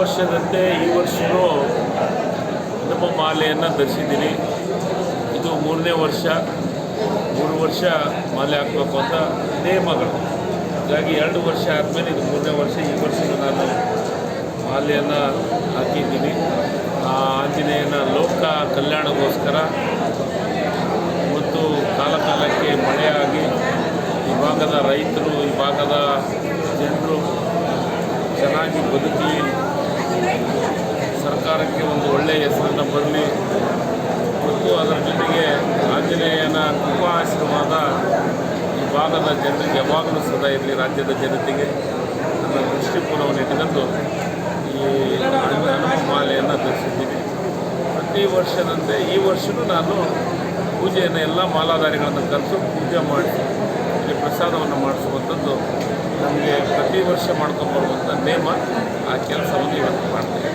ವರ್ಷದಂತೆ ಈ ವರ್ಷವೂ ನಮ್ಮ ಮಾಲೆಯನ್ನು ಧರಿಸಿದ್ದೀನಿ. ಇದು ಮೂರನೇ ವರ್ಷ. ಮೂರು ವರ್ಷ ಮಾಲೆ ಹಾಕಬೇಕು ಅಂತ ನಿಯಮಗಳು. ಹಾಗಾಗಿ ಎರಡು ವರ್ಷ ಆದಮೇಲೆ ಇದು ಮೂರನೇ ವರ್ಷ. ಈ ವರ್ಷವೂ ನಾನು ಮಾಲೆಯನ್ನು ಹಾಕಿದ್ದೀನಿ. ಆ ಆಂಜನೇಯನ ಲೋಕ ಕಲ್ಯಾಣಕ್ಕೋಸ್ಕರ ಮತ್ತು ಕಾಲಕಾಲಕ್ಕೆ ಮಳೆಯಾಗಿ ಈ ಭಾಗದ ರೈತರು, ಈ ಭಾಗದ ಜನರು ಚೆನ್ನಾಗಿ ಬದುಕಲಿ ಸರ್ಕಾರಕ್ಕೆ ಒಂದು ಒಳ್ಳೆಯ ಹೆಸರನ್ನು ಬರಲಿ. ಮತ್ತು ಅದರ ಜೊತೆಗೆ ಆಂಜನೇಯನ ಕೃಪಾ ಆಶೀರ್ವಾದ ಈ ಭಾಗದ ಜನರಿಗೆ ಯಾವಾಗಲೂ ಸದಾ ಇರಲಿ ರಾಜ್ಯದ ಜನತೆಗೆ. ನನ್ನ ದೃಷ್ಟಿಕೋನವನ್ನು ಇಟ್ಟುಕೊಂಡು ಈ ಮಾಲೆಯನ್ನು ಧರಿಸಿದ್ದೀನಿ ಪ್ರತಿ ವರ್ಷದಂತೆ ಈ ವರ್ಷವೂ ನಾನು ಪೂಜೆಯನ್ನು ಎಲ್ಲ ಮಾಲಾಧಾರಿಗಳನ್ನು ಕರೆಸು ಪೂಜೆ ಮಾಡಿ ಇಲ್ಲಿ ಪ್ರಸಾದವನ್ನು ಮಾಡಿಸುವಂಥದ್ದು ನಮಗೆ ಪ್ರತಿ ವರ್ಷ ಮಾಡ್ಕೊಂಬರುವಂಥ ನೇಮ ಆ ಕೆಲಸವನ್ನು ಇವತ್ತು ಮಾಡ್ತೇವೆ.